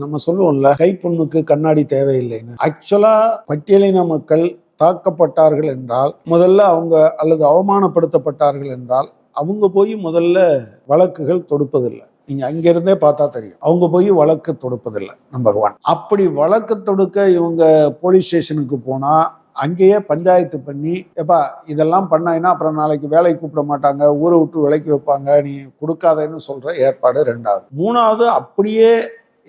நம்ம சொல்லுவோம்ல கைப்புண்ணுக்கு கண்ணாடி தேவையில்லைன்னு. ஆக்சுவலா பட்டியலின மக்கள் தாக்கப்பட்டார்கள் என்றால் முதல்ல அவங்க அல்லது அவமானப்படுத்தப்பட்டார்கள் என்றால் அவங்க போய் முதல்ல வழக்குகள் தொடுப்பதில்லை. நீங்க அங்கிருந்தே பார்த்தா தெரியும். அவங்க போய் வழக்கு தொடுப்பதில்லை நம்பர் ஒன் அப்படி வழக்கு தொடுக்க இவங்க போலீஸ் ஸ்டேஷனுக்கு போனா அங்கேயே பஞ்சாயத்து பண்ணி எப்பா இதெல்லாம் பண்ணாங்கன்னா அப்புறம் நாளைக்கு வேலைக்கு கூப்பிட மாட்டாங்க. ஊரை விட்டு விலைக்கு வைப்பாங்க. நீ கொடுக்காதேன்னு சொல்ற ஏற்பாடு ரெண்டாவது. மூணாவது அப்படியே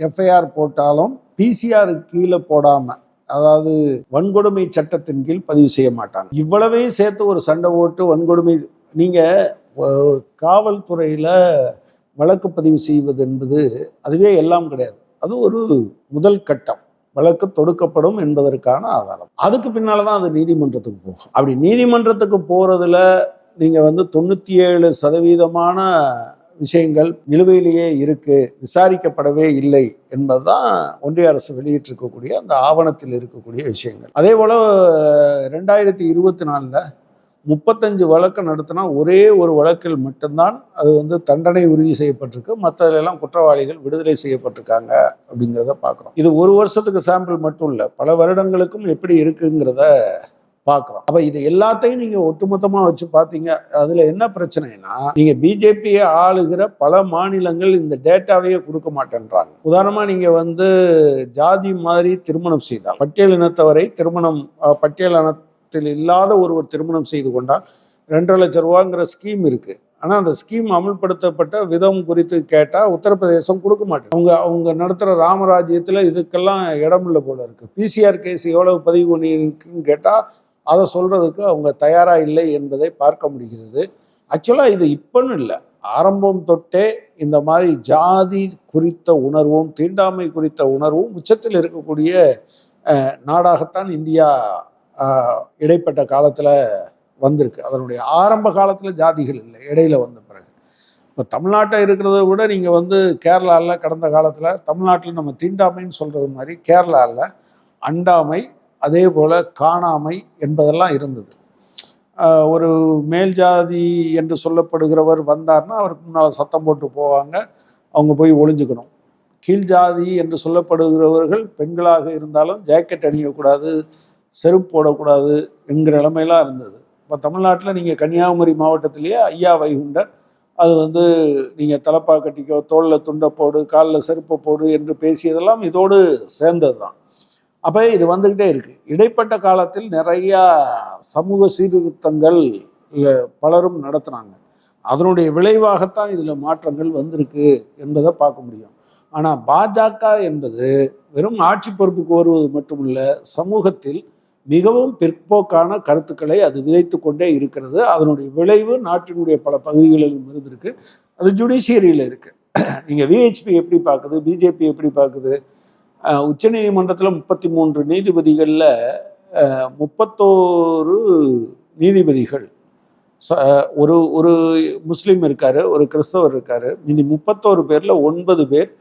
எஃப்ஐஆர் போட்டாலும் பிசிஆர் கீழே போடாம அதாவது வன்கொடுமை சட்டத்தின் கீழ் பதிவு செய்ய மாட்டாங்க. இவ்வளவையும் சேர்த்து ஒரு சண்டை ஓட்டு வன்கொடுமை நீங்க காவல்துறையில் காவல்துறையில வழக்கு பதிவு செய்வது என்பது அதுவே எல்லாம் கிடையாது. அது ஒரு முதல் கட்டம். வழக்கு தொடுக்கப்படும் என்பதற்கான ஆதாரம். அதுக்கு பின்னால் தான் அது நீதிமன்றத்துக்கு போகும். அப்படி நீதிமன்றத்துக்கு போறதுல நீங்க வந்து தொண்ணூத்தி ஏழு சதவீதமான விஷயங்கள் நிலுவையிலேயே இருக்கு விசாரிக்கப்படவே இல்லை என்பதுதான் ஒன்றிய அரசு வெளியிட்டிருக்கக்கூடிய அந்த ஆவணத்தில் இருக்கக்கூடிய விஷயங்கள். அதே போல ரெண்டாயிரத்தி இருபத்தி நாலில் முப்பத்தஞ்சு வழக்கு நடத்தினா ஒரே ஒரு வழக்கில் மட்டும்தான் அது வந்து தண்டனை உறுதி செய்யப்பட்டிருக்கு. மற்றதுலாம் குற்றவாளிகள் விடுதலை செய்யப்பட்டிருக்காங்க அப்படிங்கிறத பார்க்குறோம். இது ஒரு வருஷத்துக்கு சாம்பிள் மட்டும் இல்லை பல வருடங்களுக்கும் எப்படி இருக்குங்கிறத பார்க்குறோம். அப்போ இது எல்லாத்தையும் நீங்கள் ஒட்டுமொத்தமாக வச்சு பார்த்தீங்க அதில் என்ன பிரச்சனைனா நீங்கள் பிஜேபியை ஆளுகிற பல மாநிலங்கள் இந்த டேட்டாவையே கொடுக்க மாட்டேன்றாங்க. உதாரணமாக நீங்கள் வந்து ஜாதி மாதிரி திருமணம் செய்தால் பட்டியல் இனத்தவரை திருமணம் பட்டியல் இனத்தில் இல்லாத ஒருவர் திருமணம் செய்து கொண்டால் ரெண்டரை லட்சம் ரூபாங்கிற ஸ்கீம் இருக்குது ஆனால் அந்த ஸ்கீம் அமல்படுத்தப்பட்ட விதம் குறித்து கேட்டால் உத்தரப்பிரதேசம் கொடுக்க மாட்டேன். அவங்க அவங்க நடத்துகிற ராமராஜ்யத்தில் இதுக்கெல்லாம் இடம் இல்லை போல இருக்குது பிசிஆர் கேஸ் எவ்வளவு பதிவு பண்ணியிருக்குன்னு கேட்டால் அதை சொல்கிறதுக்கு அவங்க தயாராக இல்லை என்பதை பார்க்க முடிகிறது. ஆக்சுவலாக இது இப்போன்னு இல்லை. ஆரம்பம் தொட்டே இந்த மாதிரி ஜாதி குறித்த உணர்வும் தீண்டாமை குறித்த உணர்வும் உச்சத்தில் இருக்கக்கூடிய நாடாகத்தான் இந்தியா இடைப்பட்ட காலத்தில் வந்திருக்கு. அதனுடைய ஆரம்ப காலத்தில் ஜாதிகள் இல்லை. இடையில வந்த பிறகு. இப்போ தமிழ்நாட்டை இருக்கிறத விட நீங்கள் வந்து கேரளாவில் கடந்த காலத்தில் தமிழ்நாட்டில் நம்ம தீண்டாமைன்னு சொல்கிறது மாதிரி கேரளாவில் அண்டாமை அதே போல் காணாமை என்பதெல்லாம் இருந்தது. ஒரு மேல் ஜாதி என்று சொல்லப்படுகிறவர் வந்தார்னா அவருக்கு முன்னால் சத்தம் போட்டு போவாங்க. அவங்க போய் ஒளிஞ்சுக்கணும். கீழ் ஜாதி என்று சொல்லப்படுகிறவர்கள் பெண்களாக இருந்தாலும் ஜாக்கெட் அணியக்கூடாது செருப்பு போடக்கூடாது என்கிற நிலைமையெல்லாம் இருந்தது. இப்போ தமிழ்நாட்டில் நீங்கள் கன்னியாகுமரி மாவட்டத்திலேயே ஐயா வைகுண்டர் அது வந்து நீங்கள் தலப்பா கட்டிக்கோ தோளில் துண்டை போடு காலில் செருப்பை போடு என்று பேசியதெல்லாம் இதோடு சேர்ந்தது தான் அப்போ இது வந்துக்கிட்டே இருக்குது இடைப்பட்ட காலத்தில் நிறையா சமூக சீர்திருத்தங்கள் பலரும் நடத்துனாங்க. அதனுடைய விளைவாகத்தான் இதில் மாற்றங்கள் வந்திருக்கு என்பதை பார்க்க முடியும். ஆனால் பாஜக என்பது வெறும் ஆட்சி பொறுப்புக்கு வருவது மட்டுமல்ல சமூகத்தில் மிகவும் பிற்போக்கான கருத்துக்களை அது விதைத்து கொண்டே இருக்கிறது. அதனுடைய விளைவு நாட்டினுடைய பல பகுதிகளிலும் இருந்திருக்கு. அது ஜுடிஷியரியில் இருக்குது நீங்கள் விஹெச்பி எப்படி பார்க்குது? பிஜேபி எப்படி பார்க்குது? உச்சநீதிமன்றத்தில் முப்பத்தி மூன்று நீதிபதிகளில் முப்பத்தோரு நீதிபதிகள். ச- ஒரு ஒரு முஸ்லீம் இருக்காரு ஒரு கிறிஸ்தவர் இருக்காரு. மீதி முப்பத்தோரு பேரில் ஒன்பது பேர்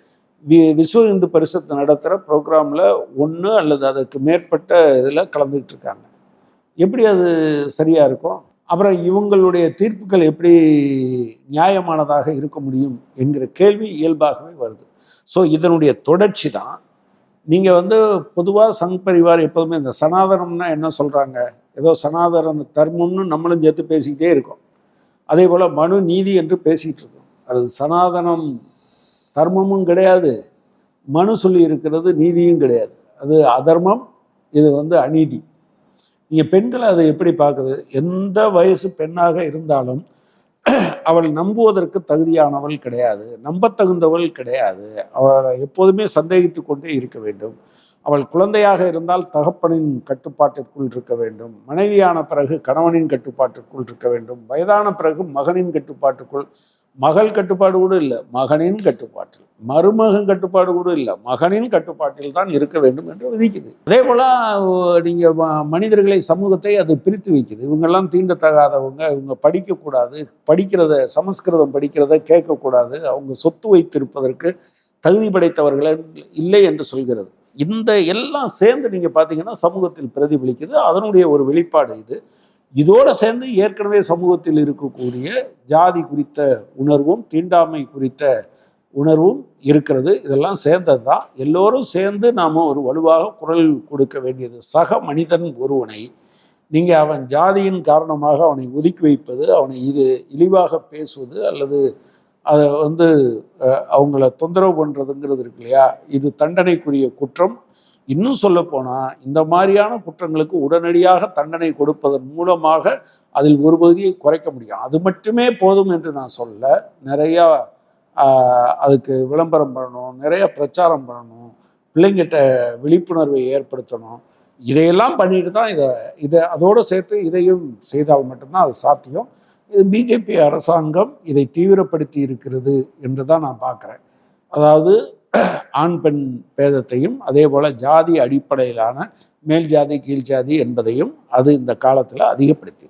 வி விஸ்வ இந்து பரிசத்து நடத்துகிற ப்ரோக்ராமில் ஒன்று அல்லது அதற்கு மேற்பட்ட இதில் கலந்துக்கிட்டு இருக்காங்க. எப்படி அது சரியாக இருக்கும்? அப்புறம் இவங்களுடைய தீர்ப்புகள் எப்படி நியாயமானதாக இருக்க முடியும் என்கிற கேள்வி இயல்பாகவே வருது. ஸோ இதனுடைய தொடர்ச்சி தான் நீங்கள் வந்து பொதுவாக சங் பரிவார் எப்போதுமே இந்த சனாதனம்னா என்ன சொல்கிறாங்க ஏதோ சனாதன தர்மம்னு நம்மளும் சேர்த்து பேசிக்கிட்டே இருக்கோம். அதே போல் மனு நீதி என்று பேசிக்கிட்டு இருக்கோம். அது சனாதனம் தர்மமும் கிடையாது. மனு சொல்லி இருக்கிறது நீதியும் கிடையாது. அது அதர்மம் இது வந்து அநீதி. நீங்கள் பெண்களை அதை எப்படி பார்க்குது? எந்த வயசு பெண்ணாக இருந்தாலும் அவள் நம்புவதற்கு தகுதியானவள் கிடையாது. நம்பத்தகுந்தவள் கிடையாது. அவளை எப்போதுமே சந்தேகித்து கொண்டே இருக்க வேண்டும். அவள் குழந்தையாக இருந்தால் தகப்பனின் கட்டுப்பாட்டிற்குள் இருக்க வேண்டும். மனைவியான பிறகு கணவனின் கட்டுப்பாட்டிற்குள் இருக்க வேண்டும். வயதான பிறகு மகனின் கட்டுப்பாட்டுக்குள் மகள் கட்டுப்பாடு கூட இல்லை மகனின் கட்டுப்பாட்டில். மருமகன் கட்டுப்பாடு கூட இல்லை மகனின் கட்டுப்பாட்டில் தான் இருக்க வேண்டும் என்று விதிக்குது. அதே போல நீங்கள் நீங்க ம- மனிதர்களை சமூகத்தை அது பிரித்து வைக்குது. இவங்கெல்லாம் தீண்டத்தகாதவங்க இவங்க படிக்கக்கூடாது படிக்கிறத சமஸ்கிருதம் படிக்கிறத கேட்கக்கூடாது அவங்க சொத்து வைத்திருப்பதற்கு தகுதி படைத்தவர்கள் இல்லை என்று சொல்கிறது. இந்த எல்லாம் சேர்ந்து நீங்க பார்த்தீங்கன்னா சமூகத்தில் பிரதிபலிக்குது. அதனுடைய ஒரு வெளிப்பாடு இது. இதோடு சேர்ந்து ஏற்கனவே சமூகத்தில் இருக்கக்கூடிய ஜாதி குறித்த உணர்வும் தீண்டாமை குறித்த உணர்வும் இருக்கிறது. இதெல்லாம் சேர்ந்தது தான். எல்லோரும் சேர்ந்து நாம் ஒரு வலுவாக குரல் கொடுக்க வேண்டியது. சக மனிதன் ஒருவனை நீங்கள் அவன் ஜாதியின் காரணமாக அவனை ஒதுக்கி வைப்பது அவனை இது இழிவாக பேசுவது அல்லது அதை வந்து அவங்கள தொந்தரவு பண்ணுறதுங்கிறது இருக்கு இல்லையா? இது தண்டனைக்குரிய குற்றம். இன்னும் சொல்ல போனால் இந்த மாதிரியான குற்றங்களுக்கு உடனடியாக தண்டனை கொடுப்பதன் மூலமாக அதில் ஒரு பகுதியை குறைக்க முடியும். அது மட்டுமே போதும் என்று நான் சொல்ல நிறையா அதுக்கு விளம்பரம் பண்ணணும் நிறைய பிரச்சாரம் பண்ணணும் பிள்ளைங்கிட்ட விழிப்புணர்வை ஏற்படுத்தணும். இதையெல்லாம் பண்ணிட்டு தான் இதை இதை அதோடு சேர்த்து இதையும் செய்தால் மட்டும்தான் அது சாத்தியம். இது பிஜேபி அரசாங்கம் இதை தீவிரப்படுத்தி இருக்கிறது என்று தான் நான் பார்க்குறேன். அதாவது ஆண் பெண் பேதத்தையும் அதே போல் ஜாதி அடிப்படையிலான மேல் ஜாதி கீழ் ஜாதி என்பதையும் அது இந்த காலத்தில் அதிகப்படுத்தி